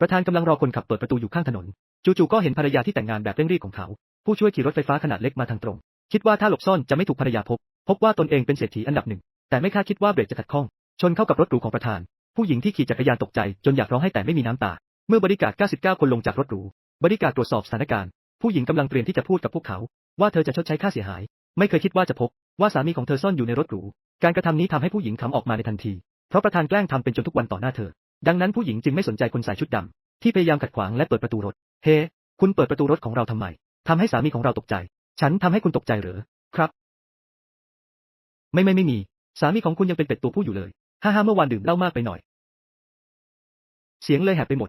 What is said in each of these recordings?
ประธานกำลังรอคนขับเปิดประตูอยู่ข้างถนน จู่ๆก็เห็นภรรยาที่แต่งงานแบบเร่งรีบของเขา ผู้ช่วยขี่รถไฟฟ้าขนาดเล็กมาทางตรง คิดว่าถ้าหลบซ่อนจะไม่ถูกภรรยาพบ พบว่าตนเองเป็นเศรษฐีอันดับหนึ่ง แต่ไม่คาดคิดว่าเบรกจะขัดข้อง ชนเข้ากับรถหรูของประธาน ผู้หญิงที่ขี่จักรยานตกใจจนอยากร้องให้แต่ไม่มีน้ำตา เมื่อบริการ 99 คนลงจากรถหรู บริการตรวจสอบสถานการณ์ ผู้หญิงกำลังเตรียมที่จะพูดกับพวกเขา ว่าเธอจะชดใช้ค่าเสียหาย ไม่เคยคิดว่าจะพบว่าสามีของเธอซ่อนอยู่ในรถหรู การกระทำนี้ทำให้ผู้หญิงขำออกมาในทันที เพราะประธานแกล้งทำเป็นจนทุกวันต่อหน้าเธอ ดังนั้นผู้หญิงจึงไม่สนใจคนใส่ชุดดำที่พยายามขัดขวางและเปิดประตูรถ เฮ้คุณเปิดประตูรถของเราทำไมทำให้สามีของเราตกใจ ฉันทำให้คุณตกใจหรือครับ ไม่ไม่ไม่มี สามีของคุณยังเป็นเป็ดตัวผู้อยู่เลย ฮ่าฮ่าเมื่อวานดื่มเหล้ามากไปหน่อย เสียงเลยแหบไปหมด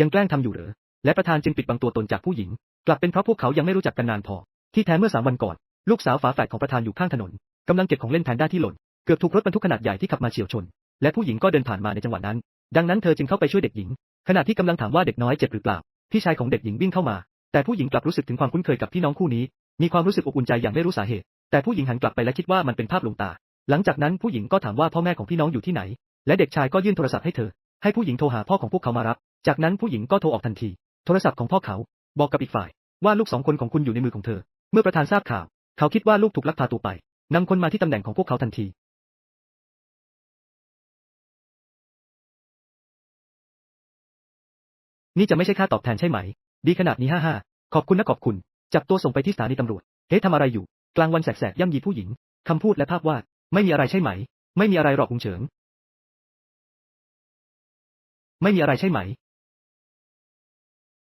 ยังแกล้งทำอยู่เหรอและประธานจึงปิดบังตัวตนจากผู้หญิง กลับเป็นเพราะพวกเขายังไม่รู้จักกันนานพอ ที่แท้เมื่อสามวันก่อน ลูกสาวฝาแฝดของประธานอยู่ข้างถนนกำลังเก็บของเล่นแพนด้าที่หล่น เกือบถูกรถบรรทุกขนาดใหญ่ที่ขับมาเฉียวชน และผู้หญิงก็เดินผ่านมาในจังหวะนั้น ดังนั้นเธอจึงเข้าไปช่วยเด็กหญิง ขณะที่กำลังถามว่าเด็กน้อยเจ็บหรือเปล่า พี่ชายของเด็กหญิงวิ่งเข้ามา แต่ผู้หญิงกลับรู้สึกถึงความคุ้นเคยกับพี่น้องคู่นี้ มีความรู้สึกอบอุ่นใจอย่างไม่รู้สาเหตุ แต่ผู้หญิงหันกลับไปและคิดว่ามันเป็นภาพลวงตา หลังจากนั้นผู้หญิงก็ถามว่าพ่อแม่ของพี่น้องอยู่ที่ไหน และเด็กชายก็ยื่นโทรศัพท์ให้เธอ ให้ผู้หญิงโทรหาพ่อของพวกเขามารับ จากนั้นผู้หญิงก็โทรออกทันที โทรศัพท์ของพ่อเขา บอกกับอีกฝ่าย ว่าลูกสองคนของคุณอยู่ในมือของเธอ เมื่อประธานทราบข่าว เขาคิดว่าลูกถูกลักพาตัวไปนำคนมาที่ตำแหน่งของพวกเขาทันที นี่จะไม่ใช่ค่าตอบแทนใช่ไหม ดีขนาดนี้ฮ่าฮ่าขอบคุณนะขอบคุณ จับตัวส่งไปที่สถานีตำรวจ เฮ้ทำอะไรอยู่ กลางวันแสกๆย่ำยีผู้หญิง คำพูดและภาพวาด ไม่มีอะไรใช่ไหม ไม่มีอะไรหรอกคุงเฉิง ไม่มีอะไรใช่ไหม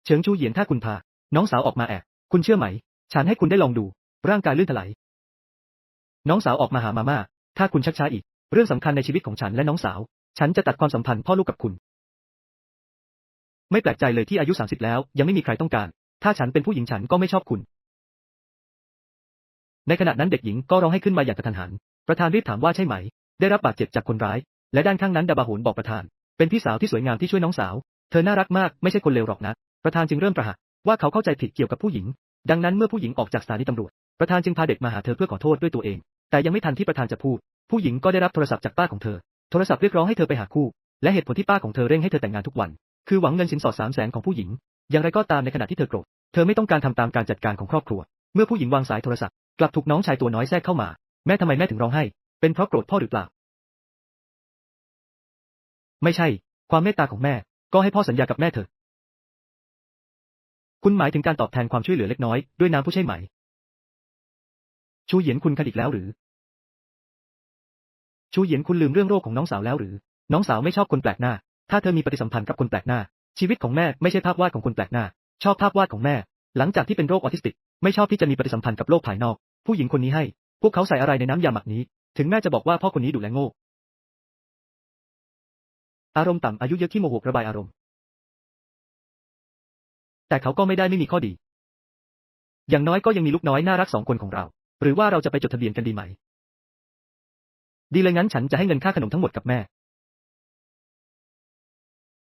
เฉิงชูเหยียนถ้าคุณพา น้องสาวออกมาแอบ คุณเชื่อไหม ฉันให้คุณได้ลองดู ร่างกายลื่นถลาย น้องสาวออกมาหามาม่า ถ้าคุณชักช้าอีก เรื่องสำคัญในชีวิตของฉันและน้องสาว ฉันจะตัดความสัมพันธ์พ่อลูกกับคุณ ไม่แปลกใจเลยที่อายุ 30 แล้ว ยังไม่มีใครต้องการ ถ้าฉันเป็นผู้หญิงฉันก็ไม่ชอบคุณ ในขณะนั้นเด็กหญิงก็ร้องให้ขึ้นมาอย่างกระทันหัน ประธานรีบถามว่าใช่ไหม ได้รับบาดเจ็บจากคนร้าย และด้านข้างนั้นดาบาโหนบอกประธาน เป็นพี่สาวที่สวยงามที่ช่วยน้องสาว เธอน่ารักมากไม่ใช่คนเลวหรอกนะ ประธานจึงเริ่มประหักว่าเขาเข้าใจผิดเกี่ยวกับผู้หญิง ดังนั้นเมื่อผู้หญิงออกจากสถานีตำรวจ ประธานจึงพาเด็กมาหาเธอเพื่อขอโทษด้วยตัวเอง แต่ยังไม่ทันที่ประธานจะพูด ผู้หญิงก็ได้รับโทรศัพท์จากป้าของเธอ โทรศัพท์เรียกร้องให้เธอไปหาคู่ และเหตุผลที่ป้าของเธอเร่งให้เธอแต่งงานทุกวัน คือหวังเงินสินสอดสามแสนของผู้หญิง อย่างไรก็ตามในขณะที่เธอโกรธ เธอไม่ต้องการทำตามการจัดการของครอบครัว เมื่อผู้หญิงวางสายโทรศัพท์ กลับถูกน้องชายตัวน้อยแทรกเข้ามา แม่ทำไมแม่ถึงร้องไห้ เป็นเพราะโกรธพ่อหรือเปล่า ไม่ใช่ ความเมตตาของแม่ ก็ให้พ่อสัญญากับแม่เถอะ คุณหมายถึงการตอบแทนความช่วยเหลือเล็กน้อยด้วยน้ำผู้ใช่ไหม ชูเหยียนคุณคันอีกแล้วหรือ ชูเหยียนคุณลืมเรื่องโรคของน้องสาวแล้วหรือ น้องสาวไม่ชอบคนแปลกหน้า ถ้าเธอมีปฏิสัมพันธ์กับคนแปลกหน้า ชีวิตของแม่ไม่ใช่ภาพวาดของคนแปลกหน้า ชอบภาพวาดของแม่ หลังจากที่เป็นโรคออทิสติก ไม่ชอบที่จะมีปฏิสัมพันธ์กับโลกภายนอก ผู้หญิงคนนี้ให้ พวกเขาใส่อะไรในน้ำยาหมักนี้ ถึงแม่จะบอกว่าพ่อคนนี้ดุและโง่ อารมณ์ต่ำอายุเยอะที่โมโหระบายอารมณ์ แต่เขาก็ไม่ได้ไม่มีข้อดี อย่างน้อยก็ยังมีลูกน้อยน่ารักสองคนของเรา หรือว่าเราจะไปจดทะเบียนกันดีไหม ดีเลยงั้นฉันจะให้เงินค่าขนมทั้งหมดกับแม่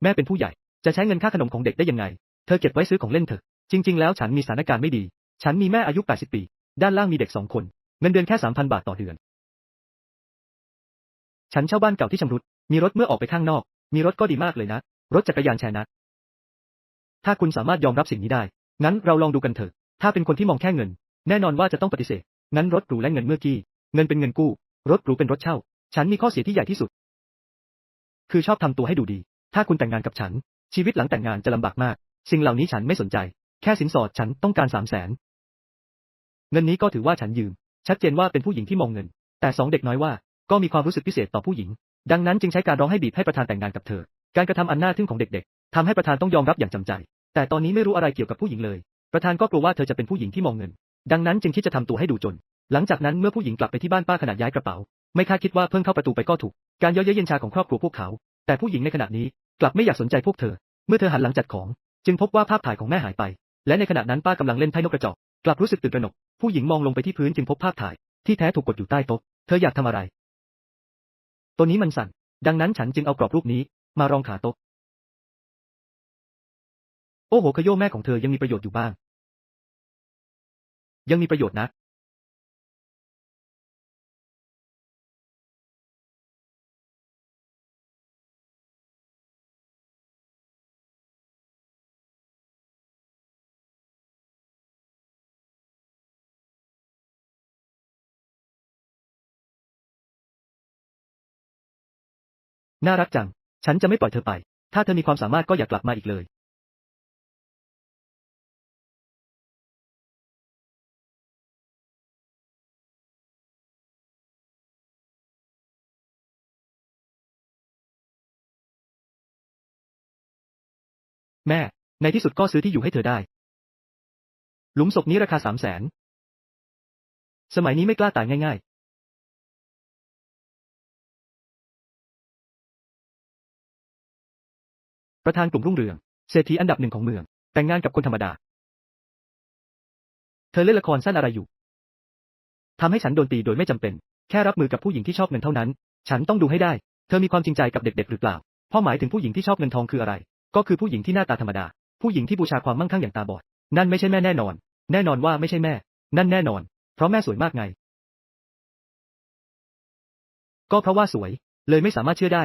แม่เป็นผู้ใหญ่ จะใช้เงินค่าขนมของเด็กได้ยังไง เธอเก็บไว้ซื้อของเล่นเถอะ จริง ๆ แล้วฉันมีสถานการณ์ไม่ดี ฉันมีแม่อายุ 80 ปี ด้านล่างมีเด็กสองคน เงินเดือนแค่ 3,000 บาทต่อเดือน ฉันเช่าบ้านเก่าที่ชำรุด มีรถเมื่อออกไปข้างนอก มีรถก็ดีมากเลยนะ รถจักรยานแชร์นะ ถ้าคุณสามารถยอมรับสิ่งนี้ได้ งั้นเราลองดูกันเถอะ ถ้าเป็นคนที่มองแค่เงิน แน่นอนว่าจะต้องปฏิเสธ งั้นรถหรูและเงินเมื่อกี้ เงินเป็นเงินกู้ รถหรูเป็นรถเช่า ฉันมีข้อเสียที่ใหญ่ที่สุด คือชอบทำตัวให้ดูดี ถ้าคุณแต่งงานกับฉัน ชีวิตหลังแต่งงานจะลำบากมาก สิ่งเหล่านี้ฉันไม่สนใจ แค่สินสอดฉันต้องการสามแสนเงินนี้ก็ถือว่าฉันยืม ชัดเจนว่าเป็นผู้หญิงที่มองเงิน แต่สองเด็กน้อยว่าก็มีความรู้สึกพิเศษต่อผู้หญิง ดังนั้นจึงใช้การร้องให้บีบให้ประธานแต่งงานกับเธอ การกระทำอันน่าทึ่งของเด็กๆทำให้ประธานต้องยอมรับอย่างจำใจ แต่ตอนนี้ไม่รู้อะไรเกี่ยวกับผู้หญิงเลย ประธานก็กลัวว่าเธอจะเป็นผู้หญิงที่มองเงิน ดังนั้นจึงคิดจะทำตัวให้ดูจน หลังจากนั้นเมื่อผู้หญิงกลับไปที่บ้านป้าขณะย้ายกระเป๋า ไม่คาดคิดว่าเพิ่งเข้าประตูไปก็ถูก การย้ยเย้ยเย็นชาของครอบครัวพวกเขา แต่ผู้หญิงในขณะนี้กลับไม่อยากสนใจพวกเธอ เมื่อเธอหันหลังจัดของ จึงพบว่าภาพถ่ายของแม่หายไป และในขณะนั้นป้ากำลังเล่นไพ่นกกระจอกกลับรู้สึกตื่นตระหนก ผู้หญิงมองลงไปที่พื้นจึงพบภาพถ่าย ที่แท้ถูกกดอยู่ใต้โต๊ะ เธออยากทำอะไร ตัวนี้มันสั่น ดังนั้นฉันจึงเอากรอบรูปนี้ มารองขาโต๊ะ โอ้โหขยโยแม่ของเธอยังมีประโยชน์อยู่บ้าง ยังมีประโยชน์นะ น่ารักจัง ฉันจะไม่ปล่อยเธอไป ถ้าเธอมีความสามารถก็อย่ากลับมาอีกเลยแม่ ในที่สุดก็ซื้อที่อยู่ให้เธอได้ หลุมศพนี้ราคาสามแสน สมัยนี้ไม่กล้าตายง่ายๆ ประธานกลุ่มรุ่งเรือง เศรษฐีอันดับหนึ่งของเมือง แต่งงานกับคนธรรมดา เธอเล่นละครสั้นอะไรอยู่ทำให้ฉันโดนตีโดยไม่จำเป็น แค่รับมือกับผู้หญิงที่ชอบเงินเท่านั้น ฉันต้องดูให้ได้ เธอมีความจริงใจกับเด็กๆหรือเปล่าพ่อหมายถึงผู้หญิงที่ชอบเงินทองคืออะไร ก็คือผู้หญิงที่หน้าตาธรรมดา ผู้หญิงที่บูชาความมั่งคั่งอย่างตาบอด นั่นไม่ใช่แม่แน่นอน แน่นอนว่าไม่ใช่แม่ นั่นแน่นอน เพราะแม่สวยมากไง ก็เพราะว่าสวย เลยไม่สามารถเชื่อได้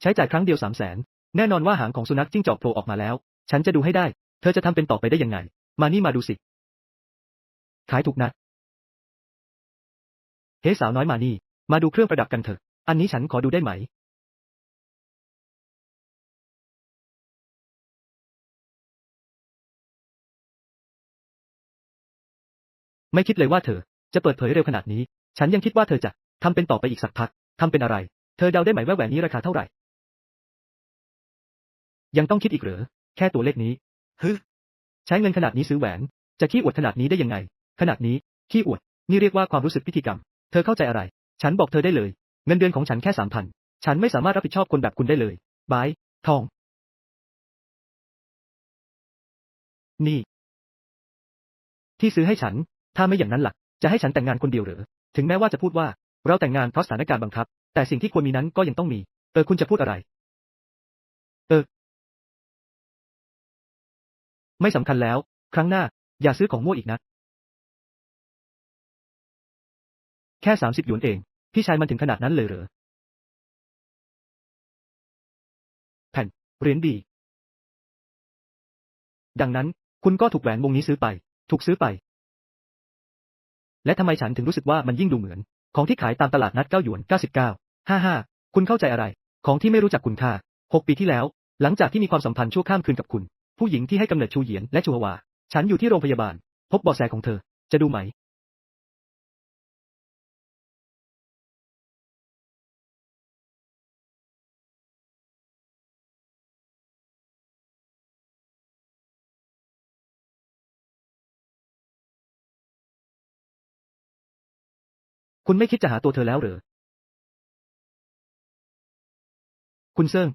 ใช้จ่ายครั้งเดียวสามแสนแน่นอนว่าหางของสุนัขจิ้งจอกโผล่ออกมาแล้ว ฉันจะดูให้ได้ เธอจะทำเป็นต่อไปได้ยังไง มานี่มาดูสิ ขายถูกนะ เฮ้สาวน้อยมานี่ มาดูเครื่องประดับกันเถอะ อันนี้ฉันขอดูได้ไหม ไม่คิดเลยว่าเธอ จะเปิดเผยเร็วขนาดนี้ ฉันยังคิดว่าเธอจะทำเป็นต่อไปอีกสักพักทำเป็นอะไร เธอเดาได้ไหมว่าแหวนนี้ราคาเท่าไหร่ ยังต้องคิดอีกเหรอ แค่ตัวเลขนี้ฮึใช้เงินขนาดนี้ซื้อแหวน จะขี้อวดขนาดนี้ได้ยังไง ขนาดนี้ ขี้อวด นี่เรียกว่าความรู้สึกพิธีกรรม เธอเข้าใจอะไร ฉันบอกเธอได้เลย เงินเดือนของฉันแค่สามพัน ฉันไม่สามารถรับผิดชอบคนแบบคุณได้เลย บาย ทอง นี่ ที่ซื้อให้ฉัน ถ้าไม่อย่างนั้นหล่ะจะให้ฉันแต่งงานคนเดียวหรือ ถึงแม้ว่าจะพูดว่า เราแต่งงานเพราะสถานการณ์บังคับ แต่สิ่งที่ควรมีนั้นก็ยังต้องมี เออคุณจะพูดอะไร ไม่สำคัญแล้ว ครั้งหน้า อย่าซื้อของมั่วอีกนะ แค่สามสิบหยวนเอง พี่ชายมันถึงขนาดนั้นเลยเหรอ แผ่นเหรียญดี ดังนั้น คุณก็ถูกแหวนวงนี้ซื้อไป ถูกซื้อไป และทำไมฉันถึงรู้สึกว่ามันยิ่งดูเหมือน ของที่ขายตามตลาดนัดเก้าหยวนเก้าสิบเก้าห้าห้าคุณเข้าใจอะไร ของที่ไม่รู้จักคุณค่าหกปีที่แล้ว หลังจากที่มีความสัมพันธ์ชั่วข้ามคืนกับคุณ ผู้หญิงที่ให้กำเนิดชูเหยียนและชูฮวา ฉันอยู่ที่โรงพยาบาล พบเบาะแสของเธอ จะดูไหม คุณไม่คิดจะหาตัวเธอแล้วเหรอ คุณเซิง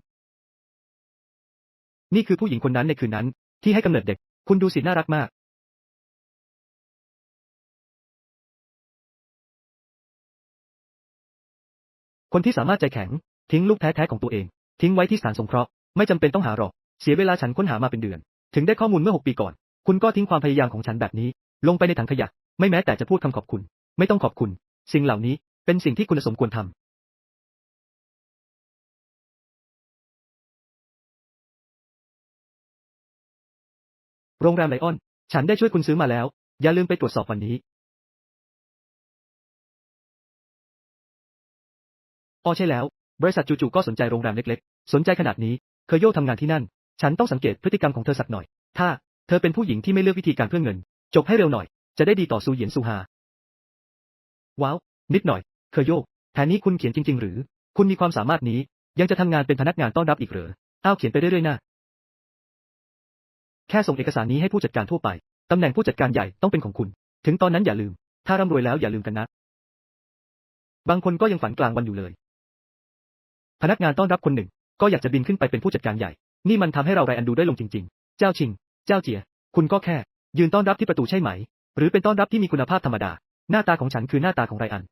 นี่คือผู้หญิงคนนั้นในคืนนั้น ที่ให้กำเนิดเด็ก คุณดูสิน่ารักมาก คนที่สามารถใจแข็ง ทิ้งลูกแท้ๆของตัวเอง ทิ้งไว้ที่สถานสงเคราะห์ไม่จำเป็นต้องหาหรอก เสียเวลาฉันค้นหามาเป็นเดือน ถึงได้ข้อมูลเมื่อหกปีก่อน คุณก็ทิ้งความพยายามของฉันแบบนี้ ลงไปในถังขยะ ไม่แม้แต่จะพูดคำขอบคุณ ไม่ต้องขอบคุณ สิ่งเหล่านี้เป็นสิ่งที่คุณสมควรทำ โรงแรมไลออน ฉันได้ช่วยคุณซื้อมาแล้ว อย่าลืมไปตรวจสอบวันนี้อ๋อใช่แล้ว บริษัทจู่ๆก็สนใจโรงแรมเล็กๆ สนใจขนาดนี้ เคยโยทำงานที่นั่น ฉันต้องสังเกตพฤติกรรมของเธอสักหน่อย ถ้า เธอเป็นผู้หญิงที่ไม่เลือกวิธีการเพื่อเงิน จบให้เร็วหน่อย จะได้ดีต่อซูเหยียนซูฮา ว้าว นิดหน่อย เคยโยกแผนนี้คุณเขียนจริง ๆ หรือ คุณมีความสามารถนี้ ยังจะทำงานเป็นพนักงานต้อนรับอีกหรืออ้าวเขียนไปเรื่อยๆนะ แค่ส่งเอกสารนี้ให้ผู้จัดการทั่วไป ตำแหน่งผู้จัดการใหญ่ต้องเป็นของคุณ ถึงตอนนั้นอย่าลืม ถ้าร่ำรวยแล้วอย่าลืมกันนะ บางคนก็ยังฝันกลางวันอยู่เลย พนักงานต้อนรับคนหนึ่ง ก็อยากจะบินขึ้นไปเป็นผู้จัดการใหญ่ นี่มันทำให้เราไรอันดูได้ลงจริง ๆ เจ้าชิง เจ้าเจีย คุณก็แค่ ยืนต้อนรับที่ประตูใช่ไหม หรือเป็นต้อนรับที่มีคุณภาพธรรมดา หน้าตาของฉันคือหน้าตาของไรอัน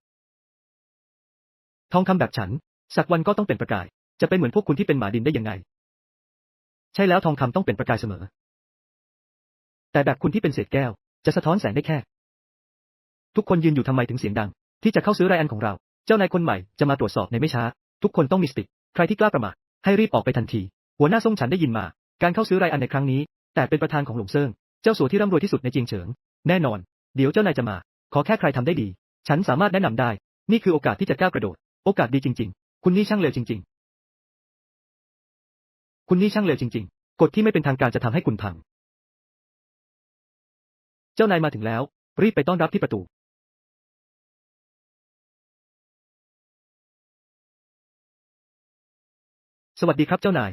ทองคำแบบฉัน สักวันก็ต้องเป็นประกาย จะเป็นเหมือนพวกคุณที่เป็นหมาดินได้ยังไง ใช่แล้วทองคำต้องเป็นประกายเสมอ แต่แบบคุณที่เป็นเศษแก้ว จะสะท้อนแสงได้แค่ ทุกคนยืนอยู่ทำไมถึงเสียงดัง ที่จะเข้าซื้อไรอันของเรา เจ้านายคนใหม่จะมาตรวจสอบในไม่ช้า ทุกคนต้องมีสติ ใครที่กล้าประมาทให้รีบออกไปทันที หัวหน้าส่งฉันได้ยินมา การเข้าซื้อไรอันในครั้งนี้ แต่เป็นประธานของหลงเซิงเจ้าสัวที่ร่ำรวยที่สุดในเจียงเฉิง แน่นอน เดี๋ยวเจ้านายจะมา ขอแค่ใครทำได้ดี ฉันสามารถแนะนำได้ นี่คือโอกาสที่จะก้าวกระโดด โอกาสดีจริง ๆ คุณนี่ช่างเลวจริง ๆ คุณนี่ช่างเลวจริง ๆ กฎที่ไม่เป็นทางการจะทำให้คุณพัง เจ้านายมาถึงแล้ว รีบไปต้อนรับที่ประตู สวัสดีครับเจ้านาย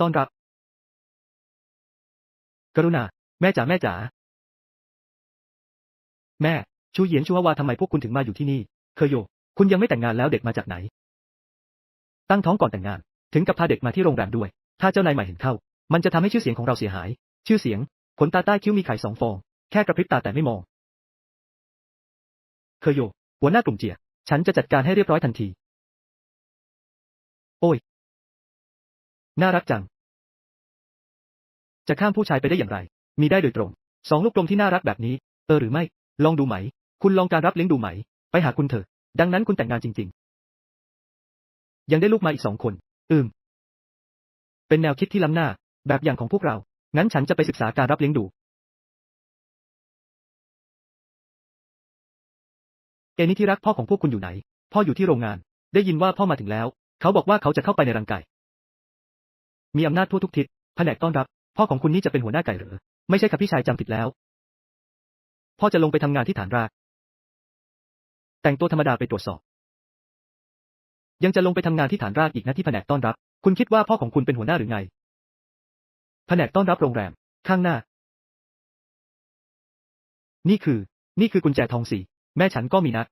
ต้อนรับ กรุณา แม่จ๋าแม่จ๋า แม่ ชูเหยียนชูฮาวาทำไมพวกคุณถึงมาอยู่ที่นี่ เคยโย คุณยังไม่แต่งงานแล้วเด็กมาจากไหน ตั้งท้องก่อนแต่งงาน ถึงกับพาเด็กมาที่โรงแรมด้วย ถ้าเจ้านายใหม่เห็นเข้า มันจะทำให้ชื่อเสียงของเราเสียหาย ชื่อเสียง ขนตาใต้คิ้วมีไข่สองฟอง แค่กระพริบตาแต่ไม่มอง เคยโย หัวหน้ากลุ่มเจีย ฉันจะจัดการให้เรียบร้อยทันที โอ้ย น่ารักจัง จะข้ามผู้ชายไปได้อย่างไร มีได้โดยตรง สองลูกกลมที่น่ารักแบบนี้ เออหรือไม่ ลองดูไหม คุณลองการรับเลี้ยงดูไหม ไปหาคุณเถอะ ดังนั้นคุณแต่งงานจริง ๆ ยังได้ลูกมาอีกสองคน อืม เป็นแนวคิดที่ล้ำหน้า แบบอย่างของพวกเรา งั้นฉันจะไปศึกษาการรับเลี้ยงดู เอนี่ที่รักพ่อของพวกคุณอยู่ไหน พ่ออยู่ที่โรงงาน ได้ยินว่าพ่อมาถึงแล้ว เขาบอกว่าเขาจะเข้าไปในรังไก่ มีอำนาจทั่วทุกทิศ แผนกต้อนรับ พ่อของคุณนี่จะเป็นหัวหน้าไก่หรือ ไม่ใช่ครับพี่ชายจำผิดแล้ว พ่อจะลงไปทำงานที่ฐานราก แต่งตัวธรรมดาไปตรวจสอบ ยังจะลงไปทำงานที่ฐานรากอีกนะที่แผนกต้อนรับ คุณคิดว่าพ่อของคุณเป็นหัวหน้าหรือไง แผนกต้อนรับโรงแรม ข้างหน้า นี่คือ นี่คือกุญแจทองสีแม่ฉันก็มีนะ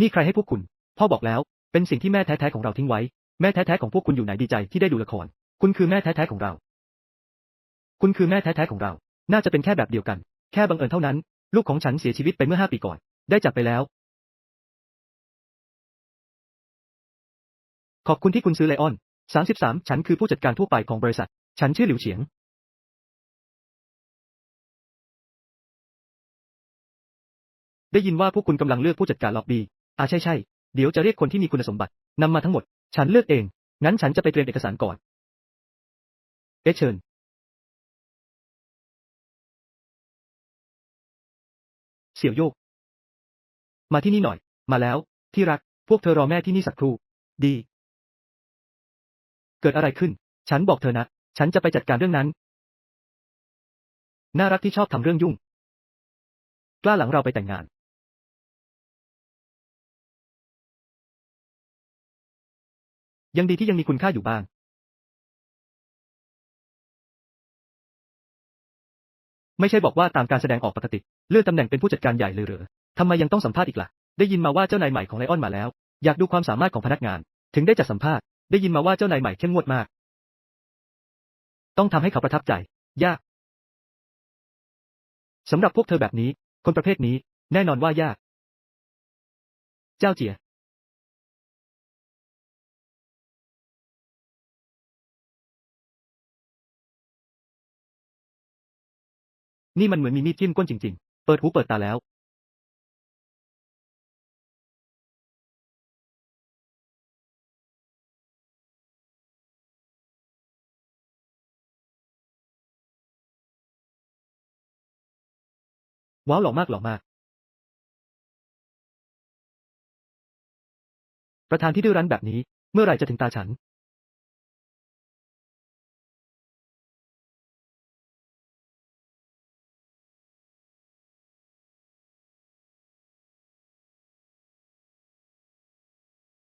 นี่ใครให้พวกคุณ พ่อบอกแล้ว เป็นสิ่งที่แม่แท้ๆของเราทิ้งไว้ แม่แท้ๆของพวกคุณอยู่ไหนดีใจที่ได้ดูละคร คุณคือแม่แท้ๆของเรา คุณคือแม่แท้ๆของเรา น่าจะเป็นแค่แบบเดียวกัน แค่บังเอิญเท่านั้น ลูกของฉันเสียชีวิตไปเมื่อห้าปีก่อน ได้จากไปแล้ว ขอบคุณที่คุณซื้อไลออน 33 ฉันคือผู้จัดการทั่วไปของบริษัท ฉันชื่อหลิวเฉียง ได้ยินว่าพวกคุณกำลังเลือกผู้จัดการล็อบบี้อ่าใช่ใช่เดี๋ยวจะเรียกคนที่มีคุณสมบัตินำมาทั้งหมด ฉันเลือกเอง งั้นฉันจะไปเตรียมเอกสารก่อน เอเชิญ เสี่ยวโยก มาที่นี่หน่อย มาแล้ว ที่รัก พวกเธอรอแม่ที่นี่สักครู่ ดี เกิดอะไรขึ้น ฉันบอกเธอนะ ฉันจะไปจัดการเรื่องนั้น น่ารักที่ชอบทำเรื่องยุ่ง กล้าหลังเราไปแต่งงาน ยังดีที่ยังมีคุณค่าอยู่บ้าง ไม่ใช่บอกว่าตามการแสดงออกปกติ เลื่อนตำแหน่งเป็นผู้จัดการใหญ่เลยเหรอทำไมยังต้องสัมภาษณ์อีกล่ะ ได้ยินมาว่าเจ้านายใหม่ของไลออนมาแล้ว อยากดูความสามารถของพนักงาน ถึงได้จัดสัมภาษณ์ ได้ยินมาว่าเจ้านายใหม่เข้มงวดมาก ต้องทำให้เขาประทับใจ ยากสำหรับพวกเธอแบบนี้ คนประเภทนี้ แน่นอนว่ายาก เจ้าเจีย นี่มันเหมือนมีมีดทิ่มก้นจริง ๆ เปิดหูเปิดตาแล้วว้าวหล่อมากหล่อมาก ประธานที่ดื้อรั้นแบบนี้ เมื่อไหร่จะถึงตาฉัน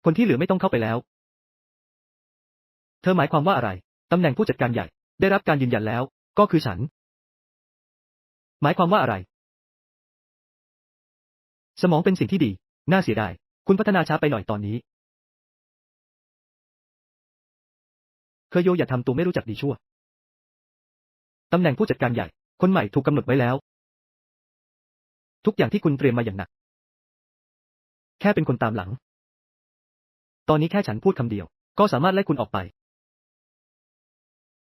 คนที่เหลือไม่ต้องเข้าไปแล้ว เธอหมายความว่าอะไร ตำแหน่งผู้จัดการใหญ่ ได้รับการยืนยันแล้ว ก็คือฉัน หมายความว่าอะไร สมองเป็นสิ่งที่ดี น่าเสียดาย คุณพัฒนาช้าไปหน่อยตอนนี้ เคยโยอย่าทำตัวไม่รู้จักดีชั่ว ตำแหน่งผู้จัดการใหญ่ คนใหม่ถูกกำหนดไว้แล้ว ทุกอย่างที่คุณเตรียมมาอย่างหนัก แค่เป็นคนตามหลัง ตอนนี้แค่ฉันพูดคำเดียว ก็สามารถไล่คุณออกไป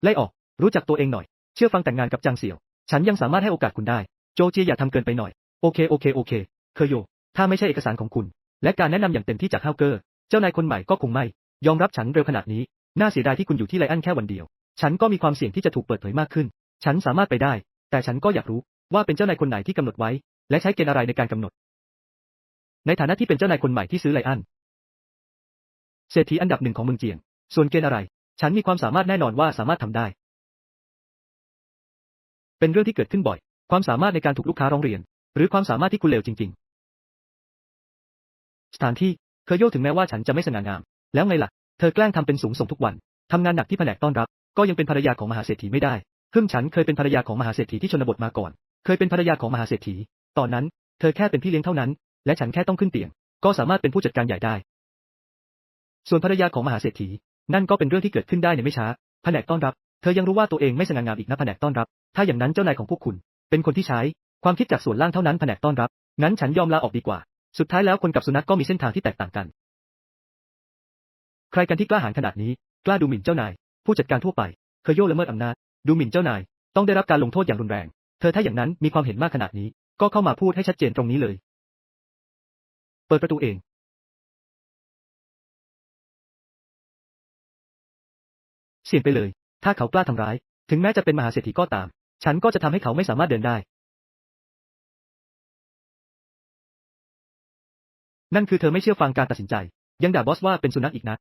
ไล่ออก รู้จักตัวเองหน่อย เชื่อฟังแต่งงานกับจางเสี่ยว ฉันยังสามารถให้โอกาสคุณได้ โจเจียอย่าทำเกินไปหน่อย โอเคโอเคโอเค เคอโย ถ้าไม่ใช่เอกสารของคุณ และการแนะนำอย่างเต็มที่จากเฮาเกอร์ เจ้านายคนใหม่ก็คงไม่ ยอมรับฉันเร็วขนาดนี้ น่าเสียดายที่คุณอยู่ที่ไลอันแค่วันเดียว ฉันก็มีความเสี่ยงที่จะถูกเปิดเผยมากขึ้น ฉันสามารถไปได้ แต่ฉันก็อยากรู้ว่าเป็นเจ้านายคนไหนที่กำหนดไว้ และใช้เกณฑ์อะไรในการกำหนด ในฐานะที่เป็นเจ้านายคนใหม่ที่ซื้อไลอัน เศรษฐีอันดับหนึ่งของเมืองเจียง ส่วนเกณฑ์อะไร ฉันมีความสามารถแน่นอนว่าสามารถทำได้ เป็นเรื่องที่เกิดขึ้นบ่อย ความสามารถในการถูกลูกค้าร้องเรียน หรือความสามารถที่คุณเลวจริง ๆ สถานที่เคยโยถึงแม้ว่าฉันจะไม่สง่างาม แล้วไงล่ะ เธอแกล้งทำเป็นสูงส่งทุกวันทำงานหนักที่แผนกต้อนรับ ก็ยังเป็นภรรยาของมหาเศรษฐีไม่ได้ฮึ่มฉันเคยเป็นภรรยาของมหาเศรษฐีที่ชนบทมาก่อน เคยเป็นภรรยาของมหาเศรษฐี ตอนนั้น เธอแค่เป็นพี่เลี้ยงเท่านั้น และฉันแค่ต้องขึ้นเตียง ก็สามารถเป็นผู้จัดการใหญ่ได้ ส่วนภรรยาของมหาเศรษฐี นั่นก็เป็นเรื่องที่เกิดขึ้นได้ในไม่ช้า แผนกต้อนรับ เธอยังรู้ว่าตัวเองไม่สง่างามอีกนะแผนกต้อนรับ ถ้าอย่างนั้นเจ้านายของพวกคุณ เป็นคนที่ใช้ ความคิดจากส่วนล่างเท่านั้นแผนกต้อนรับ งั้นฉันยอมลาออกดีกว่า สุดท้ายแล้วคนกับสุนัขก็มีเส้นทางที่แตกต่างกัน ใครกันที่กล้าหาญขนาดนี้ กล้าดูหมิ่นเจ้านาย ผู้จัดการทั่วไป เคยโยละเมิดอำนาจ ดูหมิ่นเจ้านาย ต้องได้รับการลงโทษอย่างรุนแรง เธอถ้าอย่างนั้นมีความเห็นมากขนาดนี้ ก็เข้ามาพูดให้ชัดเจนตรงนี้เลย เปิดประตูเอง เสี่ยงไปเลย ถ้าเขากล้าทำร้าย ถึงแม้จะเป็นมหาเศรษฐีก็ตาม ฉันก็จะทำให้เขาไม่สามารถเดินได้ นั่นคือเธอไม่เชื่อฟังการตัดสินใจ ยังด่าบอสว่าเป็นสุนัขอีกนะ